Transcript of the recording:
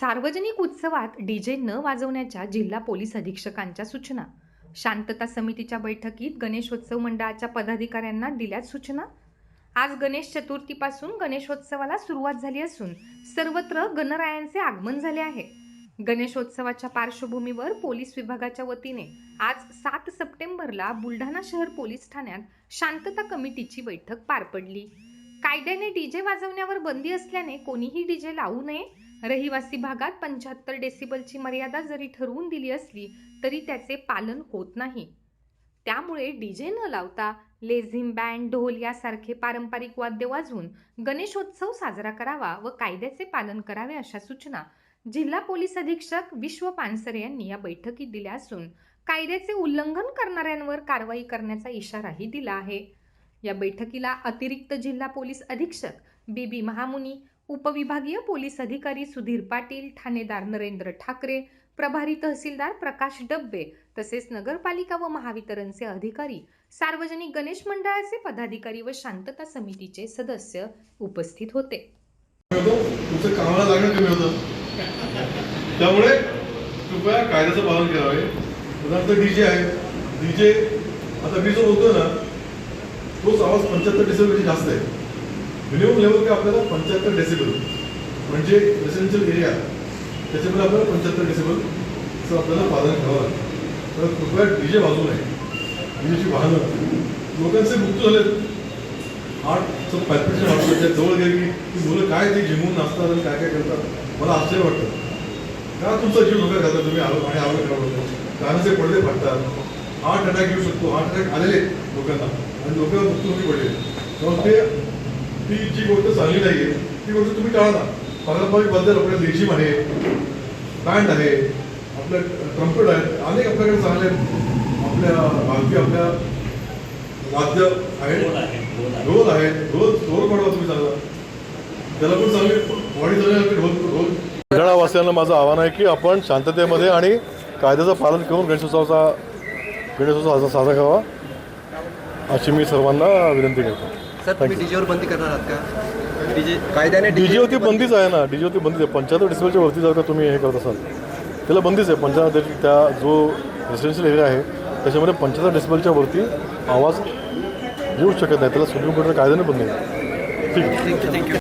सार्वजनिक उत्सवात डीजे न वाजवण्याच्या जिल्हा पोलीस अधीक्षकांच्या सूचना. शांतता समितीच्या बैठकीत गणेशोत्सव मंडळाच्या पदाधिकाऱ्यांना दिल्या सूचना. आज गणेश चतुर्थीपासून गणेशोत्सवाला सुरुवात झाली असून सर्वत्र गणरायांचे आगमन झाले आहे. गणेशोत्सवाच्या पार्श्वभूमीवर पोलीस विभागाच्या वतीने आज सात सप्टेंबरला बुलढाणा शहर पोलीस ठाण्यात शांतता कमिटीची बैठक पार पडली. कायद्याने डीजे वाजवण्यावर बंदी असल्याने कोणीही डीजे लावू नये रहिवासी भागात पंच्याहत्तर डेसिबलची मर्यादा जरी ठरवून दिली असली तरी त्याचे पालन होत नाही. त्यामुळे डीजे न लावता लेझिम बँड ढोल यासारखे पारंपरिक वाद्य वाजवून गणेशोत्सव साजरा करावा व कायद्याचे पालन करावे अशा सूचना जिल्हा पोलीस अधीक्षक विश्व पानसरे यांनी या बैठकीत दिल्या असून कायद्याचे उल्लंघन करणाऱ्यांवर कारवाई करण्याचा इशाराही दिला आहे. या बैठकीला अतिरिक्त जिल्हा पोलीस अधीक्षक बी बी महामुनी उपविभागीय पोलीस अधिकारी सुधीर पाटील ठाणेदार नरेंद्र ठाकरे प्रभारी तहसीलदार प्रकाश डब्बे तसेच नगरपालिका व महावितरणचे अधिकारी सार्वजनिक गणेश मंडळाचे पदाधिकारी व शांतता समितीचे सदस्य उपस्थित होते. त्यामुळे कृपया कायद्याचं पालन करावे. उदाहरणार्थ डीजे आहे. डीजे आता मी जो बोलतोय ना तोच आवाज पंच्याहत्तर डिसेंबरची जास्त आहे. मिनिमम लेवल काय आपल्याला पंच्याहत्तर डेसिबल म्हणजे रेसिडेन्शियल एरिया त्याच्यामध्ये आपल्याला पंच्याहत्तर डेसिबलचं आपल्याला पालन घ्यावं लागतं. तर कृपया डीजे बाजू नये डीजेची वाहनं. लोकांचे मुक्त झालेत. आर्टचं पॅल्पेशन वाटतं त्या जवळ गेली की ती मुलं काय ते जिमून नाचतात आणि काय काय करतात? मला आश्चर्य वाटतं. का तुमचा जीव धोका घालता तुम्ही आलो आणि आवड करतो कानाचे पडदे फाटतात. हार्ट अटॅक येऊ शकतो. हार्ट अटॅक आलेले लोकांना. आणि लोकांना मृत्यूमुखी पडले तेव्हा ते ती जी गोष्ट चांगली नाही आहे ती गोष्ट तुम्ही टाळा पारंपरिकबद्दल आपल्या लेझिम आहे बँड आहे आपल्या ट्रम्पेट आहेत अनेक आपल्याकडे चांगले आपल्या भारतीय आपल्या वाद्य आहेत ढोल आहे ढोल ढोल म्हणा तुम्ही चांगला त्याला पण चांगली बॉडी चांगली ढोल ढोल. बुलढाणावासियांना माझं आव्हान आहे की आपण शांततेमध्ये आणि कायद्याचं पालन करून गणेशोत्सवाचा गणेशोत्सव साजरा साजरा करावा अशी मी सर्वांना विनंती करतो. सर डीजेवर बंदी करणार आहात का? डीजे कायद्याने डीजेवरती बंदीच आहे ना डीजेवरती बंदीच आहे. पंच्याहत्तर डिसेंबरच्या वरती जर का तुम्ही हे करत असाल त्याला बंदीच आहे. पंच्याहत्तर त्या जो रेसिडेन्शियल एरिया आहे त्याच्यामध्ये पंच्याहत्तर डेसिबलच्या वरती आवाज येऊ शकत नाही. त्याला सुप्रीम कोर्टाच्या कायद्याने बंदी आहे ठीक आहे. Thank you thank you